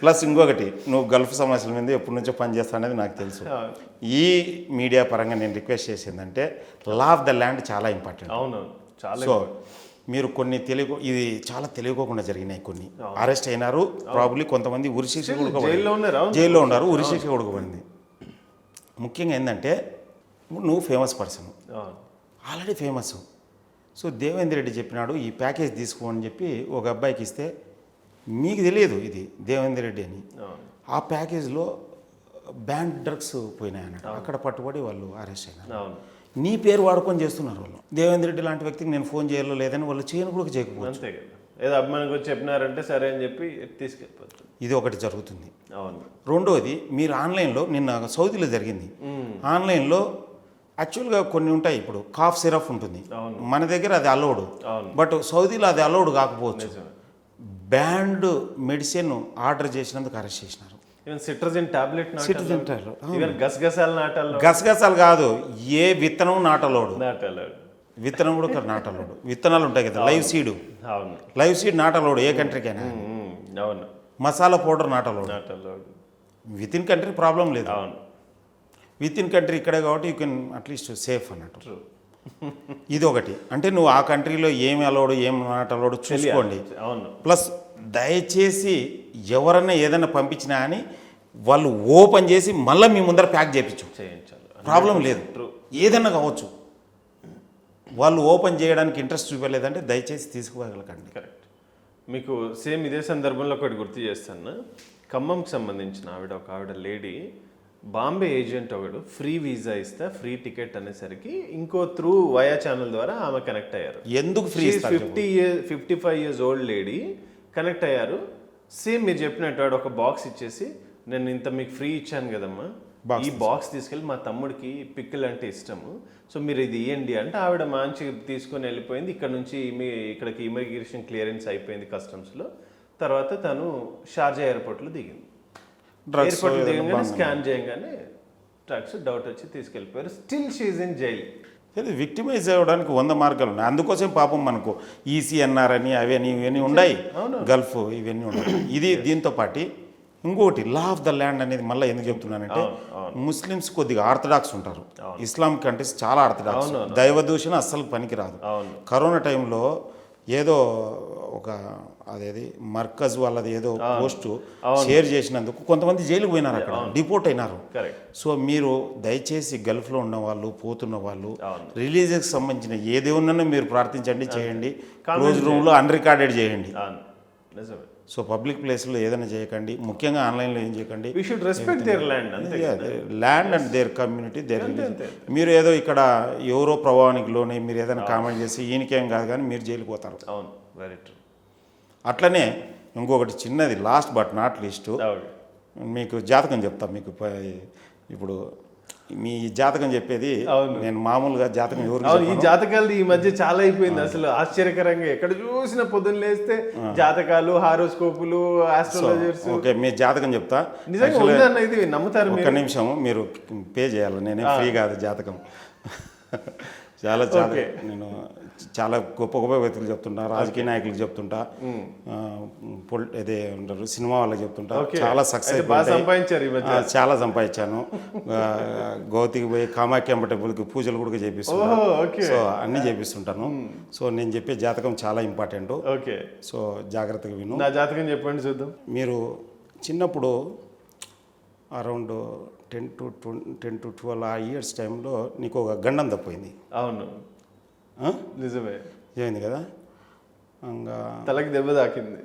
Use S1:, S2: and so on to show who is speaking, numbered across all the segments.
S1: Plus ఇంకొకటి నువ్వు Gulf సమస్యల మీద ఎప్పటి నుంచో పనిచేస్తా అనేది నాకు తెలుసు.
S2: అవును.
S1: ఈ మీడియా పరంగా నేను రిక్వెస్ట్ చేసిందంటే లా ఆఫ్ ద ల్యాండ్ చాలా ఇంపార్టెంట్
S2: చాలా
S1: సో మీరు కొన్ని తెలియకు ఇది చాలా తెలియకోకుండా జరిగినాయి కొన్ని. అరెస్ట్ అయినారు ప్రాబ్లీ కొంతమంది ఉరిశిక్ష
S2: జైల్లో ఉన్నారు అవును.
S1: ఉరిశిక్ష కొడుకోబడింది ముఖ్యంగా ఏంటంటే నువ్వు ఫేమస్ పర్సన్
S2: అవును.
S1: Already famous so Devendra Reddy చెప్పినాడు ఈ ప్యాకేజ్ తీసుకో అని చెప్పి ఒక అబ్బాయికి ఇస్తే మీకు తెలియదు ఇది దేవేంద్ర రెడ్డి అని. ఆ ప్యాకేజ్లో బ్యాండ్ డ్రగ్స్ పోయినాయి అన్నట్టు అక్కడ పట్టుబడి వాళ్ళు అరెస్ట్ అయినారు. నీ పేరు వాడుకొని చేస్తున్నారు వాళ్ళు. దేవేంద్ర రెడ్డి లాంటి వ్యక్తికి నేను ఫోన్ చేయాలో లేదని వాళ్ళు చేయను కూడా చేయకపోవచ్చు.
S2: అంతే కదా. ఏదో అభిమానికి వచ్చి చెప్పినారంటే సరే అని చెప్పి తీసుకెళ్ళిపోతుంది
S1: ఇది ఒకటి జరుగుతుంది.
S2: అవును.
S1: రెండోది మీరు ఆన్లైన్లో నిన్న సౌదీలో జరిగింది. ఆన్లైన్లో యాక్చువల్గా కొన్ని ఉంటాయి ఇప్పుడు కాఫ్ సిరప్ ఉంటుంది. మన దగ్గర అది అలౌడ్.
S2: అవును.
S1: బట్ సౌదీలో అది అలౌడ్ కాకపోవచ్చు. బ్యాండ్ మెడిసిన్ ఆర్డర్ చేసినందుకు అరెస్ట్ చేసినారు.
S2: సిట్రజిన్ టాబ్లెట్ గసగసాల
S1: గసగసాలు కాదు ఏ విత్తనం నాటలోడు.
S2: నాటాలు
S1: విత్తనం కూడా నాటలోడు. విత్తనాలు ఉంటాయి కదా లైవ్ సీడ్.
S2: అవును.
S1: లైవ్ సీడ్ నాటలోడు ఏ కంట్రీకైనా.
S2: అవును.
S1: మసాలా పౌడర్ నాటలోడు.
S2: నాటాలు
S1: విత్ ఇన్ కంట్రీ ప్రాబ్లం లేదు.
S2: అవును.
S1: విత్ ఇన్ కంట్రీ ఇక్కడే కాబట్టి యూ కెన్ అట్లీస్ట్ సేఫ్ అన్నట్టు. ఇది ఒకటి అంటే నువ్వు ఆ కంట్రీలో ఏమి అలౌడ్ ఏం నాట్ అలౌడ్ చూసుకోండి.
S2: అవును.
S1: ప్లస్ దయచేసి ఎవరన్నా ఏదైనా పంపించినా అని వాళ్ళు ఓపెన్ చేసి మళ్ళీ మీ ముందర ప్యాక్ చేయించు
S2: చేయించాలి.
S1: ప్రాబ్లం లేదు. ఏదన్నా కావచ్చు. వాళ్ళు ఓపెన్ చేయడానికి ఇంట్రెస్ట్ చూపలేదంటే దయచేసి తీసుకువెళ్ళకండి.
S2: కరెక్ట్ మీకు సేమ్ ఇదే సందర్భంలో ఒకటి గుర్తు చేస్తాను. ఖమ్మంకి సంబంధించిన ఆవిడ ఒక ఆవిడ లేడీ బాంబే ఏజెంట్ ఒకడు ఫ్రీ వీసా ఇస్తే ఫ్రీ టికెట్ అనేసరికి ఇంకో త్రూ వయా ఛానల్ ద్వారా ఆమె కనెక్ట్ అయ్యారు.
S1: ఎందుకు free
S2: fifty year fifty five years old lady connect అయ్యారు. సేమ్ మీరు చెప్పినట్టు వాడు ఒక బాక్స్ ఇచ్చేసి నేను ఇంత మీకు ఫ్రీ ఇచ్చాను కదమ్మా. ఈ బాక్స్ తీసుకెళ్ళి మా తమ్ముడికి పిక్కల్ అంటే ఇష్టము. సో మీరు ఇది ఇవ్వండి అంటే ఆవిడ మంచి తీసుకొని వెళ్ళిపోయింది. ఇక్కడ నుంచి మీ ఇక్కడికి ఇమిగ్రేషన్ క్లియరెన్స్ అయిపోయింది కస్టమ్స్లో. తర్వాత తను షార్జా ఎయిర్పోర్ట్లో దిగింది. దిగంగానే. స్కాన్ చేయగానే డ్రగ్స్ డౌట్ వచ్చి తీసుకెళ్ళిపోయారు. స్టిల్ షీజ్ ఇన్ జైల్
S1: ఇది విక్టిమైజ్ అవ్వడానికి వంద మార్గాలు ఉన్నాయి. అందుకోసం పాపం మనకు ఈసీఎన్ఆర్ అని అవి అని ఇవన్నీ ఉన్నాయి. గల్ఫ్ ఇవన్నీ ఉన్నాయి. ఇది దీంతో పాటు ఇంకోటి లా ఆఫ్ ద ల్యాండ్ అనేది మళ్ళీ ఎందుకు చెప్తున్నానంటే ముస్లిమ్స్ కొద్దిగా ఆర్థడాక్స్ ఉంటారు. ఇస్లాం కంట్రీస్ చాలా ఆర్థడాక్స్. దైవ దూషణ అస్సలు పనికిరాదు. కరోనా టైంలో ఏదో ఒక అదేది మర్కజ్ వాళ్ళది ఏదో పోస్ట్ షేర్ చేసినందుకు కొంతమంది జైలుకు పోయినారు అక్కడ డిపోర్ట్ అయినారు. సో మీరు దయచేసి గల్ఫ్లో ఉన్న వాళ్ళు పోతున్న వాళ్ళు. రిలీజియస్కి సంబంధించిన ఏ దేవునన్నా మీరు ప్రార్థించండి చేయండి. క్లోజ్ రూమ్లో అన్రికార్డెడ్ చేయండి.
S2: నిజమే.
S1: సో పబ్లిక్ ప్లేస్లో ఏదైనా చేయకండి. ముఖ్యంగా ఆన్లైన్లో ఏం చేయకండి?
S2: We should respect their land
S1: land and their community their మీరు ఏదో ఇక్కడ ఎవరో ప్రభావానికి లోనే మీరు ఏదైనా కామెంట్ చేసి ఈయనకేం కాదు కానీ మీరు జైలుకి పోతారు.
S2: అవును వెరీ ట్రూ
S1: అట్లనే ఇంకొకటి చిన్నది లాస్ట్ బట్ నాట్ లిస్టు మీకు జాతకం చెప్తా మీకు ఇప్పుడు మీ జాతకం చెప్పేది. నేను మామూలుగా జాతకం ఎవరు
S2: ఈ జాతకాలు ఈ మధ్య చాలా అయిపోయింది. అసలు ఆశ్చర్యకరంగా ఎక్కడ చూసిన పొద్దున్న లేస్తే జాతకాలు హారోస్కోపులు ఆస్ట్రాలజర్స్
S1: ఓకే మీ జాతకం చెప్తా.
S2: నిజంగా ఇది నమ్ముతారు మీరు.
S1: నిమిషం మీరు పే చేయాలి. నేనే ఫ్రీ కాదు జాతకం. చాలా చాలా నేను చాలా గొప్ప గొప్ప వ్యక్తులు చెప్తుంటా రాజకీయ నాయకులకు చెప్తుంటా ఇదే ఉంటారు సినిమా వాళ్ళకి చెప్తుంటా. చాలా సక్సెస్ చాలా సంపాదించాను. గౌతికి పోయి కామాఖ్యంబ టెంపుల్కి పూజలు కూడా
S2: ఓకే.
S1: సో అన్నీ చేపిస్తుంటాను. సో నేను చెప్పే జాతకం చాలా ఇంపార్టెంట్
S2: ఓకే.
S1: సో జాగ్రత్తగా విను.
S2: నా జాతకం చెప్పండి చూద్దాం.
S1: మీరు చిన్నప్పుడు around ten to ten to twelve ఆ ఇయర్స్ టైంలో నీకు ఒక గండం తప్పింది.
S2: అవును. నిజమే.
S1: ఏమైంది కదా? ఇంకా
S2: తలకి దెబ్బ తాకింది.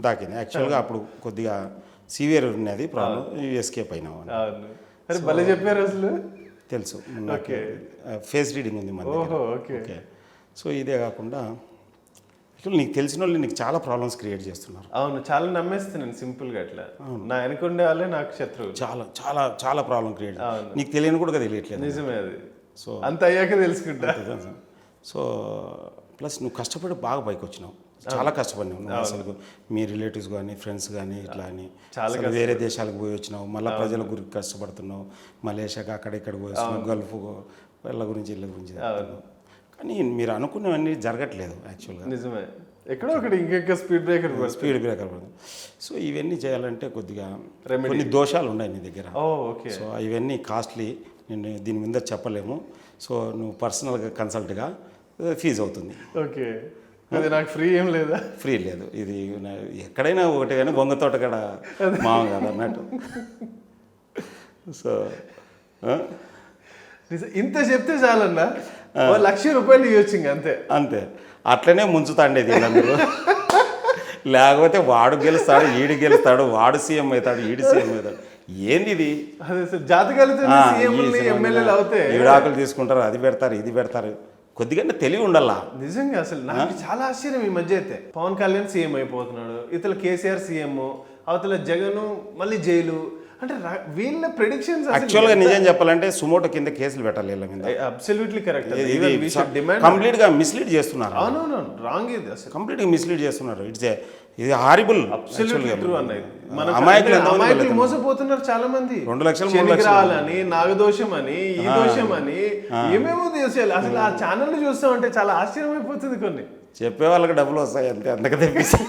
S1: దాకింది యాక్చువల్గా అప్పుడు కొద్దిగా సివియర్ ఉన్నది ప్రాబ్లం ఎస్కేప్
S2: అరే భలే చెప్పారు అసలు.
S1: తెలుసు. నాకు ఫేస్ రీడింగ్ ఉంది మన
S2: ఓకే.
S1: ఓకే. సో ఇదే కాకుండా ఇక్కడ నీకు తెలిసిన వాళ్ళు నీకు చాలా ప్రాబ్లమ్స్ క్రియేట్ చేస్తున్నారు.
S2: అవును చాలా నమ్మేస్తున్నాను సింపుల్గా అట్లా. నా వెనుకుండే వాళ్ళే నాకు శత్రువులు.
S1: చాలా చాలా చాలా ప్రాబ్లం క్రియేట్. నీకు తెలియని కూడా తెలియట్లేదు.
S2: నిజమే అది.
S1: సో
S2: అంత అయ్యాక తెలుసుకుంటా.
S1: సో ప్లస్ నువ్వు కష్టపడి బాగా పైకి వచ్చినావు. చాలా కష్టపడినావు అసలు మీ రిలేటివ్స్ కానీ ఫ్రెండ్స్ కానీ ఇట్లా అని.
S2: చాలా
S1: అసలు వేరే దేశాలకు పోయి వచ్చినావు. మళ్ళీ ప్రజల గురించి కష్టపడుతున్నావు. మలేషియాకి అక్కడ ఇక్కడ పోయి వచ్చినావు. గల్ఫ్ వాళ్ళ గురించి వీళ్ళ గురించి. కానీ మీరు అనుకున్నవన్నీ జరగట్లేదు యాక్చువల్గా
S2: నిజమే. ఎక్కడో ఒకటి ఇంకెక్క speed breaker
S1: speed breaker so ఇవన్నీ చేయాలంటే కొద్దిగా. కొన్ని దోషాలు ఉన్నాయి నీ దగ్గర.
S2: ఓకే.
S1: సో ఇవన్నీ కాస్ట్లీ నేను దీని మీద చెప్పలేము. సో నువ్వు పర్సనల్గా కన్సల్ట్గా ఫీజు అవుతుంది.
S2: ఓకే. అది నాకు ఫ్రీ ఏం లేదా?
S1: ఫ్రీ లేదు. ఇది ఎక్కడైనా ఒకటి కానీ బొంగ తోట కాడ మామ కాదు అన్నట్టు. సో
S2: ఇంత చెప్తే చాలన్నా. లక్ష రూపాయలు ఇవ్వచ్చు ఇంక అంతే.
S1: అంతే. అట్లనే ముంచుతాండేది వీళ్ళందరూ లేకపోతే వాడు గెలుస్తాడు ఈడు గెలుస్తాడు వాడు సీఎం అవుతాడు ఈడు సీఎం అవుతాడు. ఏంది ఇది? ఈడాకులు తీసుకుంటారు అది పెడతారు ఇది పెడతారు. కొద్దిగా తెలివి ఉండాలా?
S2: నిజంగా అసలు నాకు చాలా ఆశ్చర్యం ఈ మధ్య అయితే. పవన్ కళ్యాణ్ సీఎం అయిపోతున్నాడు ఇతల కేసీఆర్ సీఎం అవతల జగన్ మళ్ళీ జైలు అంటే వీళ్ళ ప్రెడిక్షన్స్
S1: యాక్చువల్గా నిజం చెప్పాలంటే సుమోటో కింద కేసులు పెట్టాలి వీళ్ళ మీద.
S2: అబ్సల్యూట్లీ కరెక్ట్ డిమాండ్
S1: కంప్లీట్గా మిస్లీడ్ చేస్తున్నారు
S2: అవునవును రాంగ్ ఇది అసలు.
S1: కంప్లీట్గా మిస్లీడ్ చేస్తున్నారు. ఇట్స్ ఇది హారిబుల్
S2: అన్న ఇది మన
S1: అమాయకులు?
S2: మోసపోతున్నారు చాలా మంది
S1: రెండు లక్షలు,
S2: శనిగ్రహాలని నాగదోషం అని ఈ దోషం అని ఏమేమో దేశాలు అసలు ఆ ఛానల్ చూస్తామంటే చాలా ఆశ్చర్యం అయిపోతుంది కొన్ని.
S1: చెప్పే వాళ్ళకి డబ్బులు వస్తాయి అంతే అందుకే తెప్పిస్తే.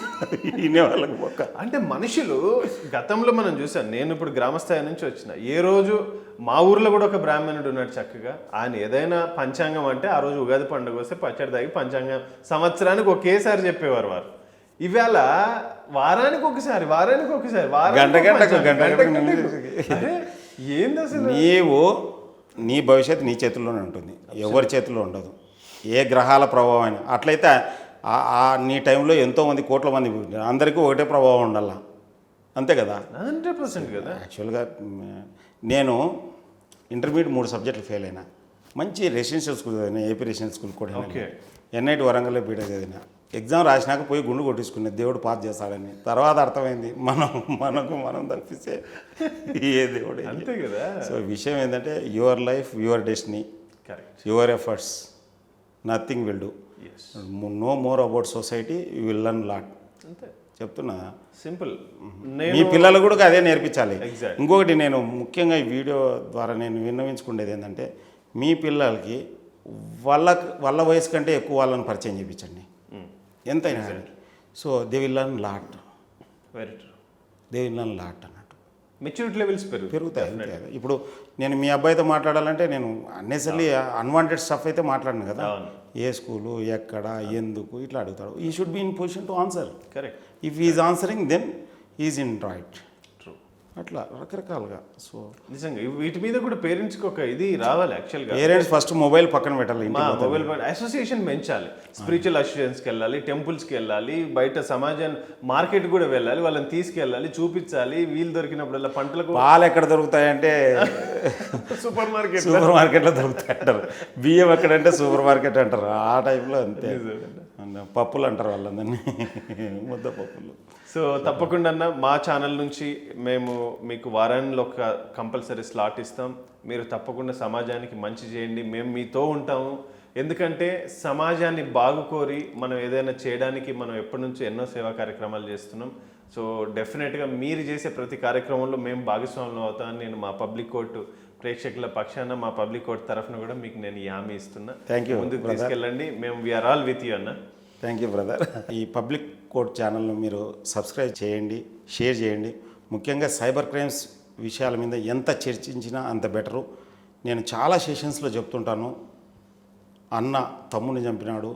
S1: వినే వాళ్ళకి మొక్క.
S2: అంటే మనుషులు గతంలో మనం చూసాం నేను ఇప్పుడు గ్రామస్థాయి నుంచి వచ్చిన ఏ రోజు మా ఊర్లో కూడా ఒక బ్రాహ్మణుడు ఉన్నాడు చక్కగా. ఆయన ఏదైనా పంచాంగం అంటే ఆ రోజు ఉగాది పండుగ వస్తే పచ్చడి తాగి పంచాంగం. సంవత్సరానికి ఒకేసారి చెప్పేవారు వారు. ఇవాళ వారానికి ఒకసారి వారానికి ఒకసారి
S1: గంట గంటకు, గంట
S2: ఏంది అసలు?
S1: నీవు నీ భవిష్యత్తు నీ చేతుల్లోనే ఉంటుంది. ఎవరి చేతుల్లో ఉండదు. ఏ గ్రహాల ప్రభావం అయినా అట్లయితే నీ టైంలో ఎంతోమంది కోట్ల మంది. అందరికీ ఒకటే ప్రభావం ఉండాల. అంతే కదా?
S2: హండ్రెడ్ పర్సెంట్ కదా.
S1: యాక్చువల్గా నేను ఇంటర్మీడియట్ మూడు సబ్జెక్టులు ఫెయిల్ అయినా. మంచి రెసిడెన్షియల్ స్కూల్ చదివిన ఏపీ రెసిడెన్షియల్ స్కూల్ కూడా
S2: ఓకే.
S1: ఎన్ఐటి వరంగల్లో బీటెక్ చదివిన. ఎగ్జామ్ రాసినాక పోయి గుండు కొట్టించుకునే దేవుడు పాస్ చేస్తాడని. తర్వాత అర్థమైంది మనం మనకు మనం తప్పిస్తే ఏ దేవుడు
S2: అంతే కదా.
S1: సో విషయం ఏంటంటే your life your destiny.
S2: Correct.
S1: Your efforts. Nothing will do no more about society you will learn lot
S2: అంతే.
S1: చెప్తున్నా?
S2: సింపుల్
S1: మీ పిల్లలు కూడా అదే నేర్పించాలి. ఇంకొకటి నేను ముఖ్యంగా ఈ వీడియో ద్వారా నేను విన్నవించుకునేది ఏంటంటే మీ పిల్లలకి వాళ్ళ వాళ్ళ వయసు కంటే ఎక్కువ వాళ్ళని పరిచయం చేయించండి. ఎంతైనా so they will learn lot
S2: very true
S1: they will learn lot అన్నట్టు
S2: మెచ్యూరిటీ లెవెల్స్ పెరుగు
S1: పెరుగుతాయి అంతే ఇప్పుడు నేను మీ అబ్బాయితో మాట్లాడాలంటే నేను అన్నెసర్లీ అన్వాంటెడ్ స్టఫ్ అయితే మాట్లాడను కదా. ఏ స్కూలు ఎక్కడ ఎందుకు ఇట్లా అడుగుతాడు. He should be in position to answer
S2: correct
S1: if is answering then is in right అట్లా రకరకాలుగా. సో
S2: నిజంగా వీటి మీద కూడా పేరెంట్స్కి ఒక ఇది రావాలి యాక్చువల్గా
S1: పేరెంట్స్ ఫస్ట్ మొబైల్ పక్కన పెట్టాలి
S2: మొబైల్ అసోసియేషన్ పెంచాలి. స్పిరిచువల్ అసోసియేషన్స్కి వెళ్ళాలి టెంపుల్స్కి వెళ్ళాలి బయట సమాజం మార్కెట్ కూడా వెళ్ళాలి వాళ్ళని తీసుకెళ్ళాలి చూపించాలి వీలు దొరికినప్పుడల్లా పంటలకు
S1: పాలు ఎక్కడ దొరుకుతాయంటే
S2: సూపర్ మార్కెట్
S1: సూపర్ మార్కెట్లో దొరుకుతాయి అంటారు బియ్యం ఎక్కడంటే సూపర్ మార్కెట్ అంటారు. ఆ టైంలో అంతే. పప్పులు అంటారు వాళ్ళందరినీ. ముద్ద పప్పులు.
S2: సో తప్పకుండా అన్న మా ఛానల్ నుంచి మేము మీకు వారానికి ఒక కంపల్సరీ స్లాట్ ఇస్తాం. మీరు తప్పకుండా సమాజానికి మంచి చేయండి. మేము మీతో ఉంటాము. ఎందుకంటే సమాజాన్ని బాగుకోరి మనం ఏదైనా చేయడానికి మనం ఎప్పటి నుంచో ఎన్నో సేవా కార్యక్రమాలు చేస్తున్నాం. సో డెఫినెట్గా మీరు చేసే ప్రతి కార్యక్రమంలో మేము భాగస్వాములు అవుతామని నేను మా పబ్లిక్ కోర్టు ప్రేక్షకుల పక్షాన మా పబ్లిక్ కోర్టు తరఫున కూడా మీకు నేను ఈ హామీ ఇస్తున్నా.
S1: Thank you,
S2: ముందుకు. తీసుకెళ్ళండి. మేము వీఆర్ ఆల్ విత్ యూ అన్న.
S1: థ్యాంక్ యూ బ్రదర్ ఈ పబ్లిక్ కోర్ట్ ఛానల్ను మీరు సబ్స్క్రైబ్ చేయండి షేర్ చేయండి. ముఖ్యంగా సైబర్ క్రైమ్స్ విషయాల మీద ఎంత చర్చించినా అంత బెటరు. నేను చాలా సెషన్స్లో చెప్తుంటాను. అన్న తమ్ముని చంపినాడు.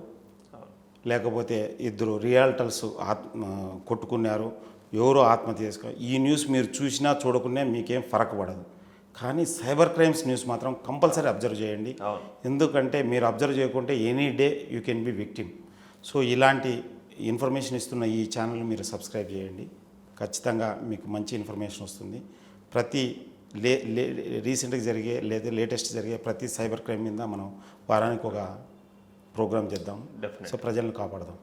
S1: లేకపోతే ఇద్దరు రియాల్టర్స్ ఆత్మ కొట్టుకున్నారు. ఎవరో ఆత్మహత్య చేసుకున్నారు? ఈ న్యూస్ మీరు చూసినా చూడకున్నా మీకేం ఫరక్ పడదు. కానీ సైబర్ క్రైమ్స్ న్యూస్ మాత్రం కంపల్సరీ అబ్జర్వ్ చేయండి. ఎందుకంటే మీరు అబ్జర్వ్ చేయకుంటే any day you can be victim. So ఇలాంటి ఇన్ఫర్మేషన్ ఇస్తున్న ఈ ఛానల్ మీరు సబ్స్క్రైబ్ చేయండి. ఖచ్చితంగా మీకు మంచి ఇన్ఫర్మేషన్ వస్తుంది. ప్రతి లే లే రీసెంట్గా జరిగే లేదా లేటెస్ట్ జరిగే ప్రతి సైబర్ క్రైమ్ మీద మనం వారానికి ఒక ప్రోగ్రామ్ చేద్దాం. సో ప్రజలను కాపాడదాం.